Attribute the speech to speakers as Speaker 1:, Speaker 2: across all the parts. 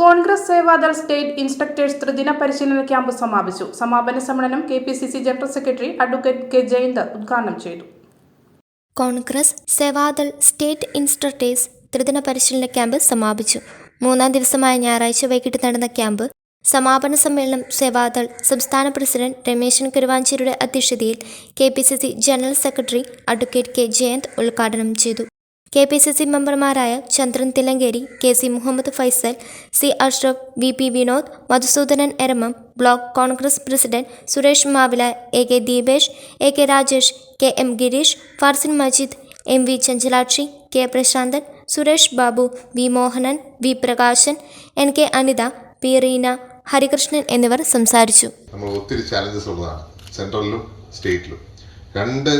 Speaker 1: Congress Seva Dal state instructors ത്രിദിന പരിശീലന camp സമാപിച്ചു. സമാപന സമ്മേളനം K P C C general secretary advocate K Jayanth ഉദ്ഘാടനം ചെയ്തു.
Speaker 2: കോൺഗ്രസ് സേവാദൾ സ്റ്റേറ്റ് ഇൻസ്ട്രക്ടേഴ്സ് ത്രിദിന പരിശീലന ക്യാമ്പ് സമാപിച്ചു. മൂന്നാം ദിവസമായ ഞായറാഴ്ച വൈകിട്ട് നടന്ന ക്യാമ്പ് സമാപന സമ്മേളനം സേവാദൾ സംസ്ഥാന പ്രസിഡന്റ് രമേശൻ കരുവാഞ്ചേരിയുടെ അധ്യക്ഷതയിൽ K P C C general secretary advocate K Jayanth ഉദ്ഘാടനം ചെയ്തു. കെ പി സി സി മെമ്പർമാരായ Chandran Thillankeri K C Muhammad Faisal C Ashraf V P Vinod Madhusoodanan Eramam block Congress president Suresh Mavila A K Deepesh A K Rajesh K M Gireesh Farsin Majeed M V Chanchalakshi K Prasanthan Suresh Babu V Mohanan V Prakashan N K Anitha P Reena Harikrishnan എന്നിവർ സംസാരിച്ചു.
Speaker 3: നമ്മൾ ഒത്തിരി challenges ഉള്ളതാണ്. സെൻട്രലിലും സ്റ്റേറ്റിലും രണ്ട്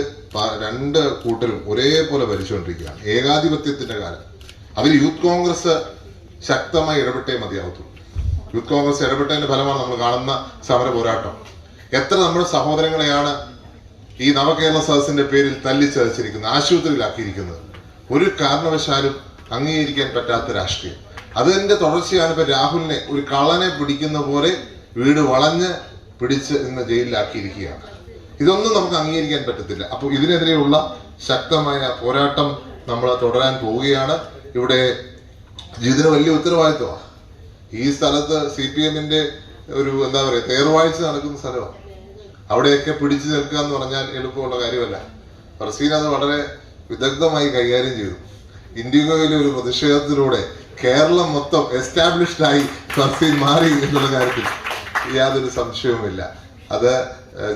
Speaker 3: രണ്ട് കൂട്ടരും ഒരേപോലെ ഭരിച്ചുകൊണ്ടിരിക്കുകയാണ്. ഏകാധിപത്യത്തിന്റെ കാലം. അവർ യൂത്ത് കോൺഗ്രസ് ശക്തമായി ഇടപെട്ടേ മതിയാവത്തുള്ളൂ യൂത്ത് കോൺഗ്രസ് ഇടപെട്ടതിന്റെ ഫലമാണ് നമ്മൾ കാണുന്ന സമര പോരാട്ടം. എത്ര നമ്മുടെ സഹോദരങ്ങളെയാണ് ഈ നവകേരള സദസ്സിന്റെ പേരിൽ തല്ലിച്ചതച്ചിരിക്കുന്നത് ആശുപത്രിയിലാക്കിയിരിക്കുന്നത്. ഒരു കാരണവശാലും അംഗീകരിക്കാൻ പറ്റാത്ത രാഷ്ട്രീയം. അതിന്റെ തുടർച്ചയാണ്. ഇപ്പൊ രാഹുലിനെ ഒരു കള്ളനെ പിടിക്കുന്ന പോലെ വീട് വളഞ്ഞ് പിടിച്ച് ഇന്ന് ജയിലിലാക്കിയിരിക്കുകയാണ്. ഇതൊന്നും നമുക്ക് അംഗീകരിക്കാൻ പറ്റത്തില്ല. അപ്പോൾ ഇതിനെതിരെയുള്ള ശക്തമായ പോരാട്ടം നമ്മൾ തുടരാൻ പോവുകയാണ്. ഇവിടെ ഇതിന് വലിയ ഉത്തരവാദിത്വമാണ്. ഈ സ്ഥലത്ത് സി പി എമ്മിന്റെ ഒരു എന്താ പറയുക തേർവാഴ്ച നടക്കുന്ന സ്ഥലമാണ് അവിടെയൊക്കെ പിടിച്ചു നിൽക്കുക എന്ന് പറഞ്ഞാൽ എളുപ്പമുള്ള കാര്യമല്ല. ഫർസീൻ അത് വളരെ വിദഗ്ധമായി കൈകാര്യം ചെയ്തു. ഇന്ത്യയിലെ ഒരു പ്രതിഷേധത്തിലൂടെ കേരളം മൊത്തം എസ്റ്റാബ്ലിഷ്ഡായി ഫർസീൻ മാറി എന്നുള്ള കാര്യത്തിൽ യാതൊരു സംശയവുമില്ല. അത്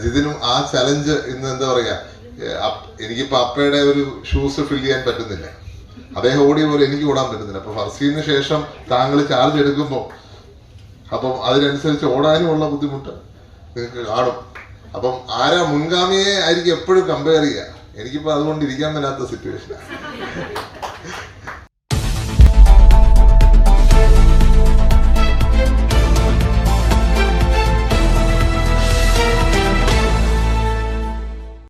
Speaker 3: ജിതിനും ആ ചലഞ്ച് ഇന്ന് എന്താ പറയാ എനിക്ക് എനിക്കിപ്പോ അപ്പയുടെ ഒരു ഷൂസ് ഫിൽ ചെയ്യാൻ പറ്റുന്നില്ല. അദ്ദേഹം ഓടിയ പോലെ എനിക്ക് ഓടാൻ പറ്റുന്നില്ല. അപ്പൊ ഫർസീന് ശേഷം താങ്കൾ ചാർജ് എടുക്കുമ്പോൾ അപ്പം അതിനനുസരിച്ച് ഓടാനുമുള്ള ബുദ്ധിമുട്ട് നിങ്ങൾക്ക് കാണും. അപ്പം ആരാ മുൻഗാമിയെ ആയിരിക്കും എപ്പോഴും കമ്പയർ ചെയ്യുക. എനിക്കിപ്പോൾ അതുകൊണ്ട് ഇരിക്കാൻ മേലാത്ത സിറ്റുവേഷനാണ്